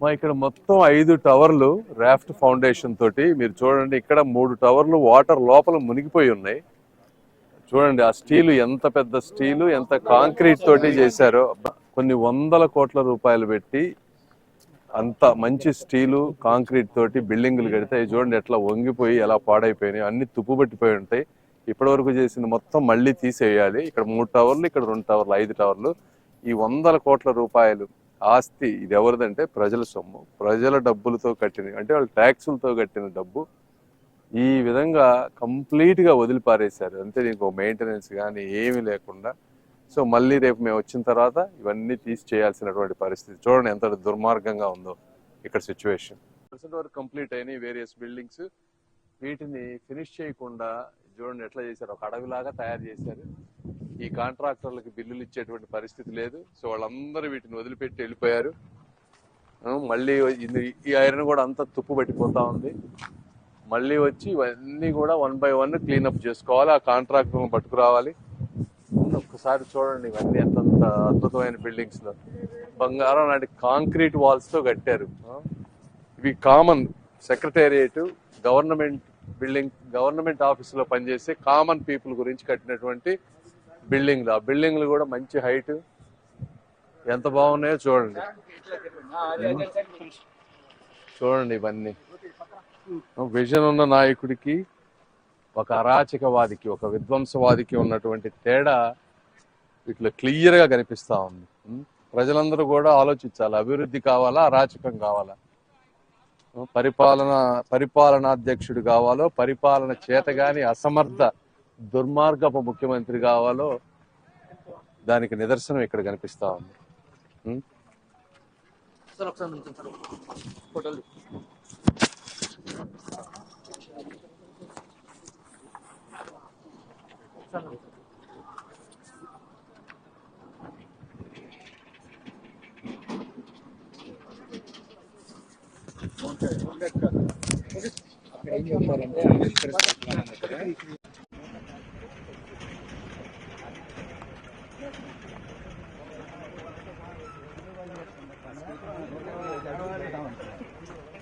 మా ఇక్కడ మొత్తం ఐదు టవర్లు రాఫ్ట్ ఫౌండేషన్ తోటి మీరు చూడండి ఇక్కడ మూడు టవర్లు వాటర్ లోపల మునిగిపోయి ఉన్నాయి. చూడండి ఆ స్టీలు ఎంత పెద్ద స్టీలు ఎంత కాంక్రీట్ తోటి చేశారో. కొన్ని వందల కోట్ల రూపాయలు పెట్టి అంత మంచి స్టీలు కాంక్రీట్ తోటి బిల్డింగులు కడితే చూడండి ఎట్లా వంగిపోయి ఎలా పాడైపోయినాయి అన్ని తుప్పుపట్టిపోయి ఉంటాయి. ఇప్పటివరకు చేసిన చేసింది మొత్తం మళ్ళీ తీసేయాలి. ఇక్కడ మూడు టవర్లు ఇక్కడ రెండు టవర్లు ఐదు టవర్లు. ఈ వందల కోట్ల రూపాయలు ఆస్తి ఇది ఎవరిదంటే ప్రజల సొమ్ము. ప్రజల డబ్బులతో కట్టిన అంటే వాళ్ళు ట్యాక్సులతో కట్టిన డబ్బు ఈ విధంగా కంప్లీట్గా వదిలిపారేశారు. అంతే ఇంకో మెయింటెనెన్స్ కానీ ఏమీ లేకుండా. సో మళ్ళీ రేపు మేము వచ్చిన తర్వాత ఇవన్నీ తీసి చేయాల్సినటువంటి పరిస్థితి. చూడండి ఎంత దుర్మార్గంగా ఉందో ఇక్కడ సిచ్యువేషన్. వరకు కంప్లీట్ అయినాయి వేరియస్ బిల్డింగ్స్. వీటిని ఫినిష్ చేయకుండా చూడండి ఎట్లా చేశారు. ఒక అడవిలాగా తయారు చేశారు. ఈ కాంట్రాక్టర్లకు బిల్లులు ఇచ్చేటువంటి పరిస్థితి లేదు. సో వాళ్ళందరూ వీటిని వదిలిపెట్టి వెళ్ళిపోయారు. మళ్ళీ ఈ ఐరన్ కూడా అంతా తుప్పు పట్టిపోతా ఉంది. మళ్ళీ వచ్చి ఇవన్నీ కూడా వన్ బై వన్ క్లీనప్ చేసుకోవాలి. ఆ కాంట్రాక్టర్లను పట్టుకురావాలి. ఒక్కసారి చూడండి ఇవన్నీ అంతంత అద్భుతమైన బిల్డింగ్స్లో. బంగారం లాంటి కాంక్రీట్ వాల్స్తో కట్టారు. ఇవి common secretariat government building government ఆఫీసులో పనిచేసే కామన్ పీపుల్ గురించి కట్టినటువంటి బిల్డింగ్లు. ఆ బిల్డింగ్లు కూడా మంచి హైట్. ఎంత బాగున్నాయో చూడండి. చూడండి ఇవన్నీ. విజన్ ఉన్న నాయకుడికి ఒక అరాచకవాదికి ఒక విధ్వంసవాదికి ఉన్నటువంటి తేడా ఇట్లా క్లియర్గా కనిపిస్తూ కనిపిస్తా ఉంది ప్రజలందరూ కూడా ఆలోచించాలి. అభివృద్ధి కావాలా అరాచకం కావాలా? పరిపాలన పరిపాలనాధ్యక్షుడు కావాలో పరిపాలన చేతగాని అసమర్థ దుర్మార్గపు ముఖ్యమంత్రి కావాలో దానికి నిదర్శనం ఇక్కడ కనిపిస్తా ఉంది. ఏం చెప్తారంటే అంబేద్కర్ స్థాపన అక్కడ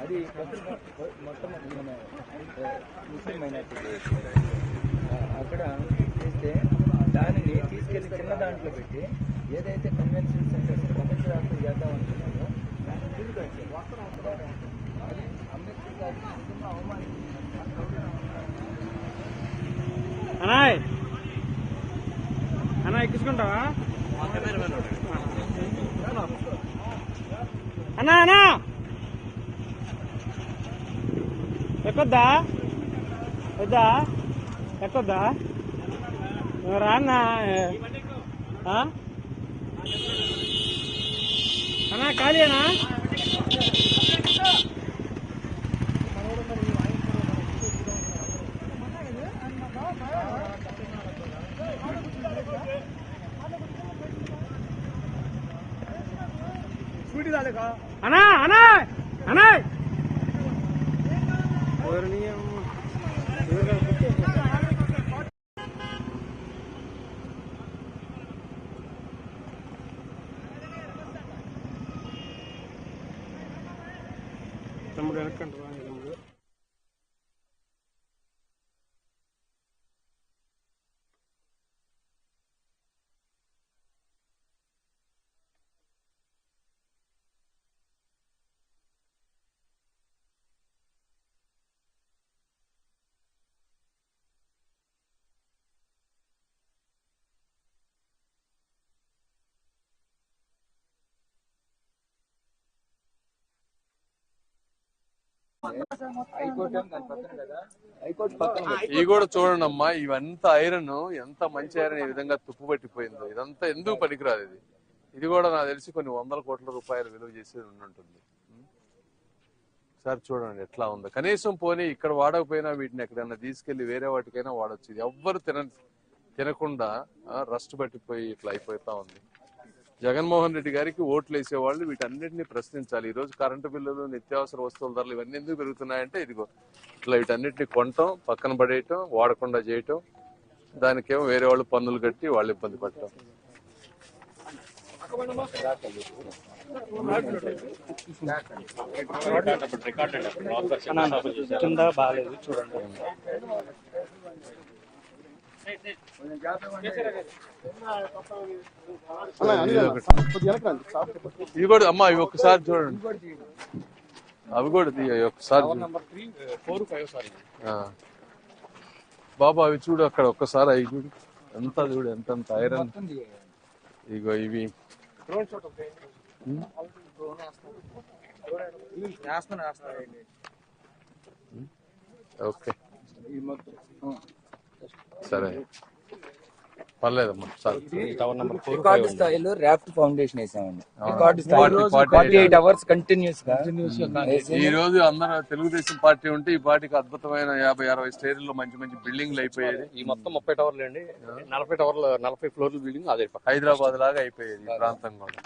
అది మొత్తం మన ముస్లిం మైనార్టీ అక్కడ చేస్తే దానిని తీసుకెళ్ళి చిన్న దాంట్లో పెట్టి ఏదైతే కన్వెన్షన్ సెంటర్స్ ప్రపంచ చేద్దాం తీసుకొచ్చారు అది అంబేద్కర్ గారి అనాయ్. అన్నా ఎక్కించుకుంటావా అన్నా అన్నా ఎక్కొద్దా? వద్దా? ఎక్కొద్దా? నువ్వు అన్నా ఖాళీనా అన్నా అన్నా అన్నా! ఎవరిని అమ్మ? ఎవరు కాదు. తమ్ముడు వెనక్కంటారా తమ్ముడు హైకోర్టు ఏమో దాని పక్కన కదా హైకోర్టు పక్కన పెట్టి ఇవి కూడా చూడండి అమ్మా ఇవంతా ఐరన్ ఎంత మంచి ఐరన్ ఈ విధంగా తుప్పు పట్టిపోయిందో. ఇదంతా ఎందుకు పనికిరాదు ఇది? ఇది కూడా నాకు తెలిసి కొన్ని వందల కోట్ల రూపాయలు విలువ చేసి ఉంటుంది? ఒకసారి చూడండి ఎట్లా ఉందో. కనీసం పోనీ ఇక్కడ వాడకపోయినా వీటిని ఎక్కడైనా తీసుకెళ్ళి వేరే వాటికైనా వాడొచ్చు. ఇది ఎవ్వరు తిన తినకుండా రస్ట్ పట్టిపోయి ఇట్లా అయిపోతా ఉంది. జగన్మోహన్ రెడ్డి గారికి ఓట్లు వేసేవాళ్ళు వీటన్నిటిని ప్రశ్నించాలి. ఈ రోజు కరెంటు బిల్లులు నిత్యావసర వస్తువుల ధరలు ఇవన్నీ ఎందుకు పెరుగుతున్నాయంటే ఇదిగో ఇట్లా వీటన్నిటిని కొనటం పక్కన పడేయటం వాడకుండా చేయటం దానికేమో వేరే వాళ్ళు పన్నులు కట్టి వాళ్ళు ఇబ్బంది పడటం. కింద బాగాలేదు చూడండి. ఇది కూడా అమ్మా ఇవి ఒక్కసారి చూడండి. అవి కూడా తీయ ఒక్కసారి. బాబా అవి చూడు అక్కడ ఒక్కసారి అవి చూడు. ఎంత చూడు ఎంత ఐరన్. ఇగో ఇవి. ఓకే. సరే. పర్లేదమ్మా రికార్డు రాఫ్ట్ ఫౌండేషన్ వేసామండి. రికార్డు ఫార్టీ ఎయిట్ అవర్స్ కంటిన్యూస్గా. ఈ రోజు అందరూ తెలుగుదేశం పార్టీ ఉంటే ఈ పార్టీకి అద్భుతమైన యాభై అరవై స్టేర్లో మంచి మంచి బిల్డింగ్లు అయిపోయేది. ఈ మొత్తం ముప్పై టవర్లు అండి. నలభై టవర్లు నలభై ఫ్లోర్ల బిల్డింగ్ అదే హైదరాబాద్ లాగా అయిపోయేది ఈ ప్రాంతం కూడా.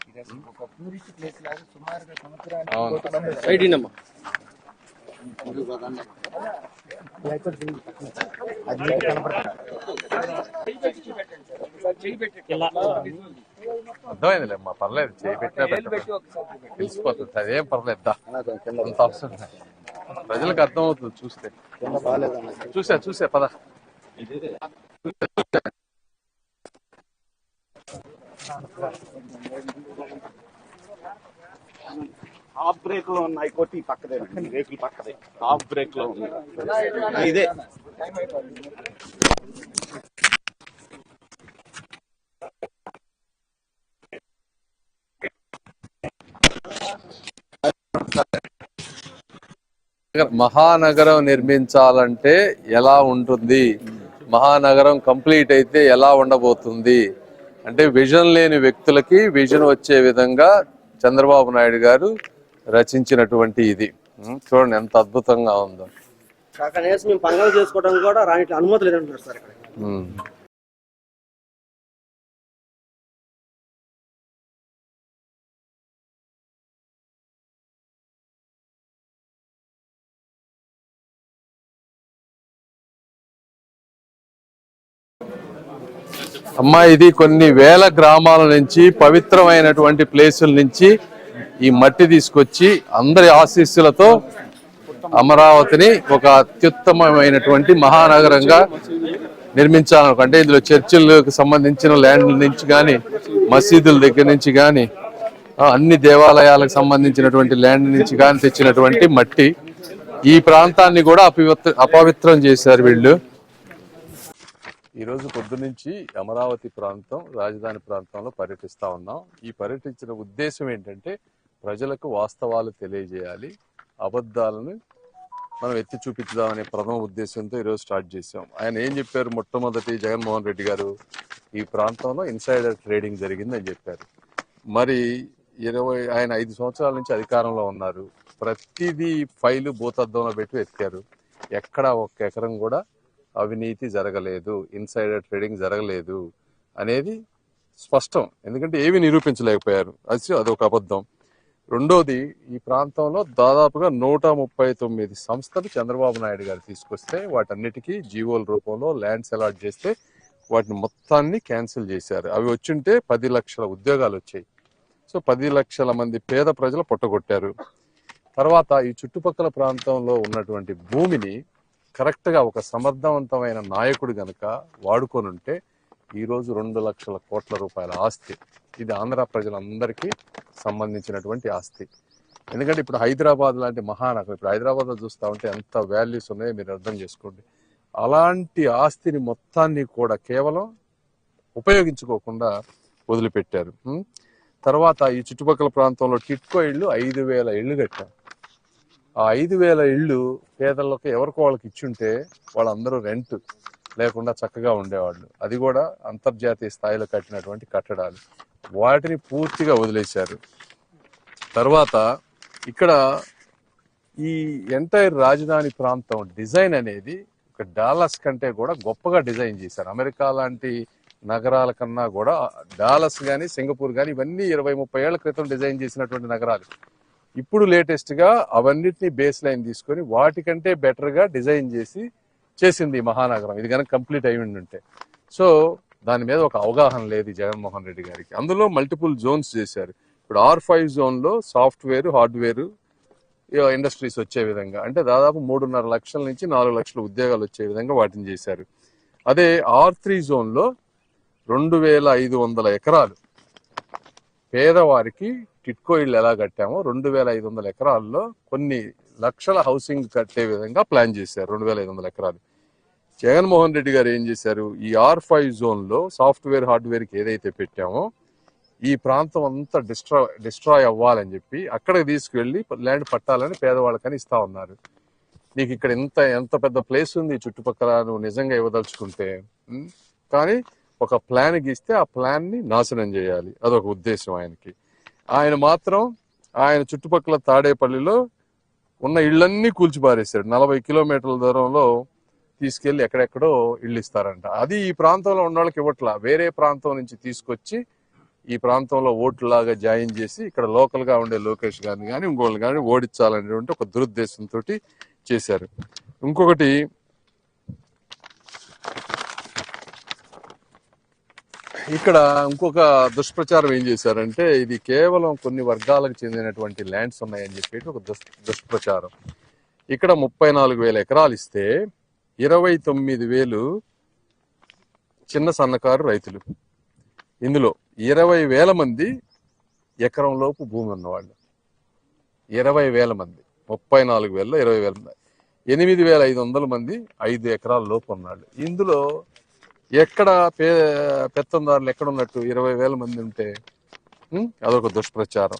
అర్థమైందిలే అమ్మా పర్లేదు చేయి పెట్టినా తెలిసిపోతుంది అదేం పర్లేదు. అంత అవసరం. ప్రజలకు అర్థమవుతుంది చూస్తే. చూసా చూసా పద. హాఫ్ బ్రేక్లో ఉన్నాయి. కొట్టి పక్కదే బ్రేకులు పక్కదే. హాఫ్ బ్రేక్లో ఉన్నాయి. ఇదే. మహానగరం నిర్మించాలంటే ఎలా ఉంటుంది? మహానగరం కంప్లీట్ అయితే ఎలా ఉండబోతుంది? అంటే విజన్ లేని వ్యక్తులకి విజన్ వచ్చే విధంగా చంద్రబాబు నాయుడు గారు రచించినటువంటి ఇది. చూడండి ఎంత అద్భుతంగా ఉందో. కనీసం మేము చేసుకోవడం కూడా రాని అనుమతి లేదంటున్నారు సార్ ఇక్కడ. అమ్మా ఇది కొన్ని వేల గ్రామాల నుంచి పవిత్రమైనటువంటి ప్లేసుల నుంచి ఈ మట్టి తీసుకొచ్చి అందరి ఆశీస్సులతో అమరావతిని ఒక అత్యుత్తమమైనటువంటి మహానగరంగా నిర్మించాలనుకో అంటే ఇందులో చర్చిలకు సంబంధించిన ల్యాండ్ నుంచి కానీ మసీదుల దగ్గర నుంచి కానీ అన్ని దేవాలయాలకు సంబంధించినటువంటి ల్యాండ్ నుంచి కానీ తెచ్చినటువంటి మట్టి ఈ ప్రాంతాన్ని కూడా అపవిత్ర అపవిత్రం చేశారు వీళ్ళు. ఈరోజు పొద్దునుంచి అమరావతి ప్రాంతం రాజధాని ప్రాంతంలో పర్యటిస్తా ఉన్నాం. ఈ పర్యటించిన ఉద్దేశం ఏంటంటే ప్రజలకు వాస్తవాలు తెలియజేయాలి. అబద్ధాలను మనం ఎత్తి చూపించుదామనే ప్రథమ ఉద్దేశంతో ఈరోజు స్టార్ట్ చేసాం ఆయన ఏం చెప్పారు? మొట్టమొదటి జగన్మోహన్ రెడ్డి గారు ఈ ప్రాంతంలో ఇన్సైడర్ ట్రేడింగ్ జరిగిందని చెప్పారు. మరి ఇరవై ఆయన ఐదు సంవత్సరాల నుంచి అధికారంలో ఉన్నారు. ప్రతిదీ ఫైలు భూతద్దంలో పెట్టి ఎత్తారు ఎక్కడ ఒక్క ఎకరం కూడా అవినీతి జరగలేదు. ఇన్సైడర్ ట్రేడింగ్ జరగలేదు అనేది స్పష్టం. ఎందుకంటే ఏవి నిరూపించలేకపోయారు. అది అదొక అబద్ధం. రెండోది ఈ ప్రాంతంలో దాదాపుగా నూట ముప్పై తొమ్మిది సంస్థలు చంద్రబాబు నాయుడు గారు తీసుకొస్తే వాటన్నిటికీ జీవోల రూపంలో ల్యాండ్స్ అలాట్ చేస్తే వాటిని మొత్తాన్ని క్యాన్సిల్ చేశారు. అవి వచ్చింటే పది లక్షల ఉద్యోగాలు వచ్చాయి. సో పది లక్షల మంది పేద ప్రజలు పుట్టగొట్టారు. తర్వాత ఈ చుట్టుపక్కల ప్రాంతంలో ఉన్నటువంటి భూమిని కరెక్ట్గా ఒక సమర్థవంతమైన నాయకుడు గనక వాడుకొని ఈరోజు రెండు లక్షల కోట్ల రూపాయల ఆస్తి. ఇది ఆంధ్ర ప్రజలందరికీ సంబంధించినటువంటి ఆస్తి. ఎందుకంటే ఇప్పుడు హైదరాబాద్ లాంటి మహానగరం ఇప్పుడు హైదరాబాద్ చూస్తూ చూస్తా ఉంటే ఎంత వాల్యూస్ ఉన్నాయో మీరు అర్థం చేసుకోండి. అలాంటి ఆస్తిని మొత్తాన్ని కూడా కేవలం ఉపయోగించుకోకుండా వదిలిపెట్టారు. తర్వాత ఈ చుట్టుపక్కల ప్రాంతంలో టిట్కో ఇళ్ళు ఐదు వేల ఇళ్ళు కట్టారు. ఆ ఐదు వేల ఇళ్ళు పేదలకు ఎవరికో వాళ్ళకి ఇచ్చుంటే వాళ్ళందరూ రెంట్. లేకుండా చక్కగా ఉండేవాళ్ళు. అది కూడా అంతర్జాతీయ స్థాయిలో కట్టినటువంటి కట్టడాలు. వాటిని పూర్తిగా వదిలేశారు. తర్వాత ఇక్కడ ఈ ఎంటైర్ రాజధాని ప్రాంతం డిజైన్ అనేది ఒక డాలస్ కంటే కూడా గొప్పగా డిజైన్ చేశారు. అమెరికా లాంటి నగరాల కన్నా కూడా డాలస్ కానీ సింగపూర్ కానీ ఇవన్నీ ఇరవై ముప్పై ఏళ్ళ క్రితం డిజైన్ చేసినటువంటి నగరాలు. ఇప్పుడు లేటెస్ట్గా అవన్నిటిని బేస్ లైన్ తీసుకొని వాటికంటే బెటర్గా డిజైన్ చేసి చేసింది మహానగరం. ఇది కనుక కంప్లీట్ అయి ఉంటే సో దాని మీద ఒక అవగాహన లేదు జగన్మోహన్ రెడ్డి గారికి. అందులో మల్టిపుల్ జోన్స్ చేశారు. ఇప్పుడు ఆర్ ఫైవ్ జోన్లో సాఫ్ట్వేర్ హార్డ్వేర్ ఇండస్ట్రీస్ వచ్చే విధంగా. అంటే దాదాపు మూడున్నర లక్షల నుంచి నాలుగు లక్షల ఉద్యోగాలు వచ్చే విధంగా వాటిని చేశారు. అదే ఆర్ త్రీ జోన్లో రెండు వేల ఐదు వందల ఎకరాలు. పేదవారికి టిట్కో ఇళ్ళు ఎలా కట్టామో రెండు వేల ఐదు వందల ఎకరాల్లో కొన్ని లక్షల హౌసింగ్ కట్టే విధంగా ప్లాన్ చేశారు రెండు వేల ఐదు వందల ఎకరాలు. జగన్మోహన్ రెడ్డి గారు ఏం చేశారు? ఈ ఆర్ ఫైవ్ జోన్లో సాఫ్ట్వేర్ హార్డ్వేర్కి ఏదైతే పెట్టామో ఈ ప్రాంతం అంతా డిస్ట్రా డిస్ట్రాయ్ అవ్వాలని చెప్పి అక్కడికి తీసుకువెళ్ళి ల్యాండ్ పట్టాలని పేదవాళ్ళకని ఇస్తా ఉన్నారు. నీకు ఇక్కడ ఎంత ఎంత పెద్ద ప్లేస్ ఉంది చుట్టుపక్కల నువ్వు నిజంగా ఇవ్వదలుచుకుంటే కానీ ఒక ప్లాన్ గీస్తే ఆ ప్లాన్ని నాశనం చేయాలి. అదొక ఉద్దేశం ఆయనకి. ఆయన మాత్రం ఆయన చుట్టుపక్కల తాడేపల్లిలో ఉన్న ఇళ్ళన్నీ కూల్చిపారేశాడు. నలభై కిలోమీటర్ల దూరంలో తీసుకెళ్ళి ఎక్కడెక్కడో ఇళ్ళు ఇస్తారంట అది ఈ ప్రాంతంలో ఉన్న వాళ్ళకి ఇవ్వట్లా. వేరే ప్రాంతం నుంచి తీసుకొచ్చి ఈ ప్రాంతంలో ఓట్లాగా జాయిన్ చేసి ఇక్కడ లోకల్గా ఉండే లోకేష్ గారిని కానీ ఇంకోళ్ళు కానీ ఓడించాలనేటువంటి ఒక దురుద్దేశంతో చేశారు. ఇంకొకటి ఇక్కడ ఇంకొక దుష్ప్రచారం ఏం చేశారంటే ఇది కేవలం కొన్ని వర్గాలకు చెందినటువంటి ల్యాండ్స్ ఉన్నాయని చెప్పేసి ఒక దుష్ దుష్ప్రచారం. ఇక్కడ ముప్పై నాలుగు వేల ఎకరాలు ఇస్తే ఇరవై తొమ్మిది వేలు చిన్న సన్నకారు రైతులు. ఇందులో ఇరవై వేల మంది ఎకరం లోపు భూమి ఉన్నవాళ్ళు. ఇరవై వేల మంది ముప్పై నాలుగు వేల ఇరవై వేల మంది. ఎనిమిది వేల ఐదు వందల మంది ఐదు ఎకరాల లోపు ఉన్నాళ్ళు ఇందులో ఎక్కడ పే పెత్తందారులు ఎక్కడ ఉన్నట్టు ఇరవై వేల మంది ఉంటే అదొక దుష్ప్రచారం.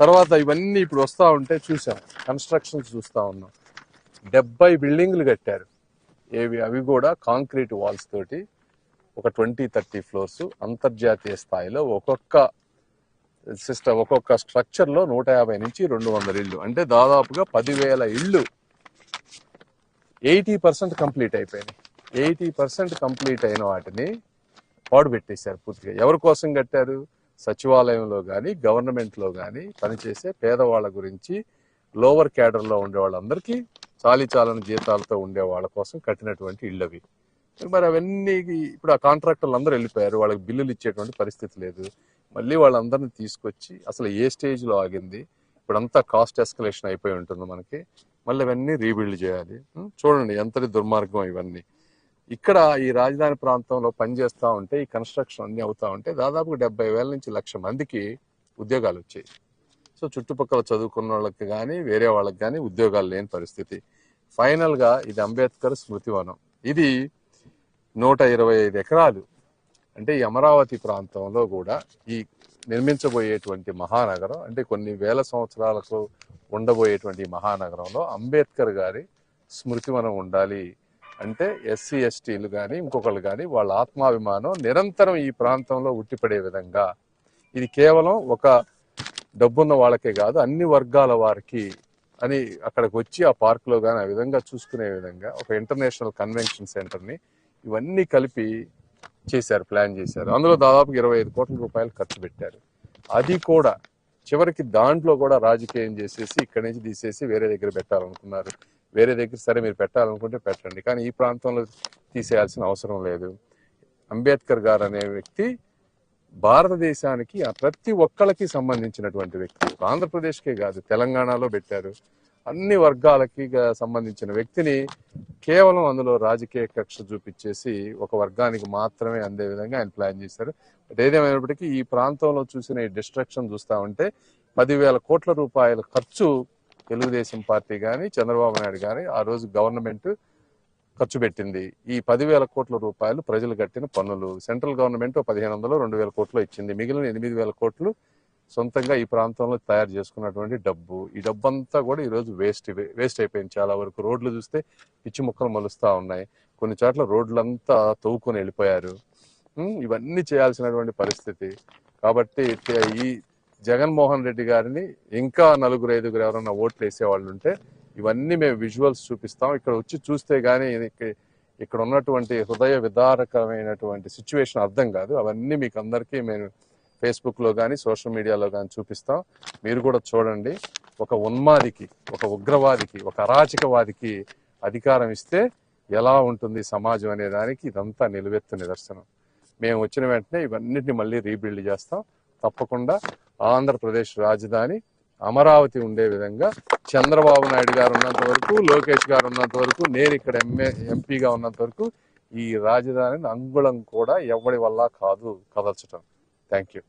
తర్వాత ఇవన్నీ ఇప్పుడు వస్తూ ఉంటే చూసాం కన్స్ట్రక్షన్స్ చూస్తూ ఉన్నాం. డెబ్బై బిల్డింగ్లు కట్టారు. ఏవి అవి కూడా కాంక్రీట్ వాల్స్ తోటి ఒక ట్వంటీ థర్టీ ఫ్లోర్స్ అంతర్జాతీయ స్థాయిలో ఒక్కొక్క సిస్టమ్ ఒక్కొక్క స్ట్రక్చర్లో నూట యాభై నుంచి రెండు వందల ఇళ్ళు. అంటే దాదాపుగా పదివేల ఇళ్ళు. ఎయిటీ పర్సెంట్ కంప్లీట్ అయిపోయినాయి. ఎయిటీ పర్సెంట్ కంప్లీట్ అయిన వాటిని పాడు పెట్టేశారు పూర్తిగా. ఎవరి కోసం కట్టారు? సచివాలయంలో కానీ గవర్నమెంట్లో కానీ పనిచేసే పేదవాళ్ళ గురించి లోవర్ క్యాడర్లో ఉండే వాళ్ళందరికీ చాలీ చాలని జీతాలతో ఉండే వాళ్ళ కోసం కట్టినటువంటి ఇళ్ళు అవి మరి అవన్నీ ఇప్పుడు ఆ కాంట్రాక్టర్లు అందరూ వెళ్ళిపోయారు. వాళ్ళకి బిల్లులు ఇచ్చేటువంటి పరిస్థితి లేదు. మళ్ళీ వాళ్ళందరినీ తీసుకొచ్చి అసలు ఏ స్టేజ్లో ఆగింది? ఇప్పుడంతా కాస్ట్ ఎస్కలేషన్ అయిపోయి ఉంటుంది మనకి. మళ్ళీ అవన్నీ రీబిల్డ్ చేయాలి. చూడండి ఎంతటి దుర్మార్గం ఇవన్నీ. ఇక్కడ ఈ రాజధాని ప్రాంతంలో పనిచేస్తూ ఉంటే ఈ కన్స్ట్రక్షన్ అన్ని అవుతా ఉంటే దాదాపు డెబ్బై వేల నుంచి లక్ష మందికి ఉద్యోగాలు వచ్చాయి. సో చుట్టుపక్కల చదువుకున్న వాళ్ళకి కానీ వేరే వాళ్ళకి కానీ ఉద్యోగాలు లేని పరిస్థితి. ఫైనల్గా ఇది అంబేద్కర్ స్మృతివనం. ఇది నూట ఇరవై ఐదు ఎకరాలు. అంటే ఈ అమరావతి ప్రాంతంలో కూడా ఈ నిర్మించబోయేటువంటి మహానగరం అంటే కొన్ని వేల సంవత్సరాలకు ఉండబోయేటువంటి మహానగరంలో అంబేద్కర్ గారి స్మృతివనం ఉండాలి అంటే ఎస్సీ ఎస్టీలు కానీ ఇంకొకళ్ళు కానీ వాళ్ళ ఆత్మాభిమానం నిరంతరం ఈ ప్రాంతంలో ఉట్టిపడే విధంగా. ఇది కేవలం ఒక డబ్బున్న వాళ్ళకే కాదు అన్ని వర్గాల వారికి అని అక్కడికి వచ్చి ఆ పార్కులో కానీ ఆ విధంగా చూసుకునే విధంగా ఒక ఇంటర్నేషనల్ కన్వెన్షన్ సెంటర్ని ఇవన్నీ కలిపి చేశారు ప్లాన్ చేశారు. అందులో దాదాపు ఇరవై ఐదు కోట్ల రూపాయలు ఖర్చు పెట్టారు. అది కూడా చివరికి దాంట్లో కూడా రాజకీయం చేసేసి ఇక్కడి నుంచి తీసేసి వేరే దగ్గర పెట్టాలనుకున్నారు. వేరే దగ్గర సరే మీరు పెట్టాలనుకుంటే పెట్టండి. కానీ ఈ ప్రాంతంలో తీసేయాల్సిన అవసరం లేదు. అంబేద్కర్ గారు అనే వ్యక్తి భారతదేశానికి ప్రతి ఒక్కళ్ళకి సంబంధించినటువంటి వ్యక్తి. ఆంధ్రప్రదేశ్కే కాదు తెలంగాణలో పెట్టారు. అన్ని వర్గాలకి సంబంధించిన వ్యక్తిని కేవలం అందులో రాజకీయ కక్ష చూపించేసి ఒక వర్గానికి మాత్రమే అందే విధంగా ఆయన ప్లాన్ చేశారు. బట్ ఏదేమైనప్పటికీ ఈ ప్రాంతంలో చూసిన ఈ డిస్ట్రక్షన్ చూస్తా ఉంటే పదివేల కోట్ల రూపాయల ఖర్చు తెలుగుదేశం పార్టీ కానీ చంద్రబాబు నాయుడు కానీ ఆ రోజు గవర్నమెంట్ ఖర్చు పెట్టింది. ఈ పదివేల కోట్ల రూపాయలు ప్రజలు కట్టిన పన్నులు. సెంట్రల్ గవర్నమెంట్ పదిహేను వందలు రెండు వేల కోట్లు ఇచ్చింది. మిగిలిన ఎనిమిది వేల కోట్లు సొంతంగా ఈ ప్రాంతంలో తయారు చేసుకున్నటువంటి డబ్బు. ఈ డబ్బు అంతా కూడా ఈరోజు వేస్ట్ వేస్ట్ అయిపోయింది చాలా వరకు. రోడ్లు చూస్తే పిచ్చి ముక్కలు మలుస్తూ ఉన్నాయి. కొన్ని చోట్ల రోడ్లంతా తవ్వుకొని వెళ్ళిపోయారు. ఇవన్నీ చేయాల్సినటువంటి పరిస్థితి. కాబట్టి ఈ జగన్మోహన్ రెడ్డి గారిని ఇంకా నలుగురు ఐదుగురు ఎవరైనా ఓట్లు వేసే వాళ్ళు ఉంటే ఇవన్నీ మేము విజువల్స్ చూపిస్తాం. ఇక్కడ వచ్చి చూస్తే గానీ ఇక్కడ ఉన్నటువంటి హృదయ విదారకమైనటువంటి సిచ్యువేషన్ అర్థం కాదు. అవన్నీ మీకు అందరికీ మేము ఫేస్బుక్లో కానీ సోషల్ మీడియాలో కానీ చూపిస్తాం. మీరు కూడా చూడండి. ఒక ఉన్మాదికి ఒక ఉగ్రవాదికి ఒక అరాచకవాదికి అధికారం ఇస్తే ఎలా ఉంటుంది సమాజం అనే దానికి ఇదంతా నిలువెత్తు నిదర్శనం. మేము వచ్చిన వెంటనే ఇవన్నిటిని మళ్ళీ రీబిల్డ్ చేస్తాం. తప్పకుండా ఆంధ్రప్రదేశ్ రాజధాని అమరావతి ఉండే విధంగా చంద్రబాబు నాయుడు గారు ఉన్నంత వరకు లోకేష్ గారు ఉన్నంత వరకు నేను ఇక్కడ ఎంఏ ఎంపీగా ఉన్నంత వరకు ఈ రాజధానిని అంగుళం కూడా ఎవరి వల్ల కాదు కదల్చటం. Thank you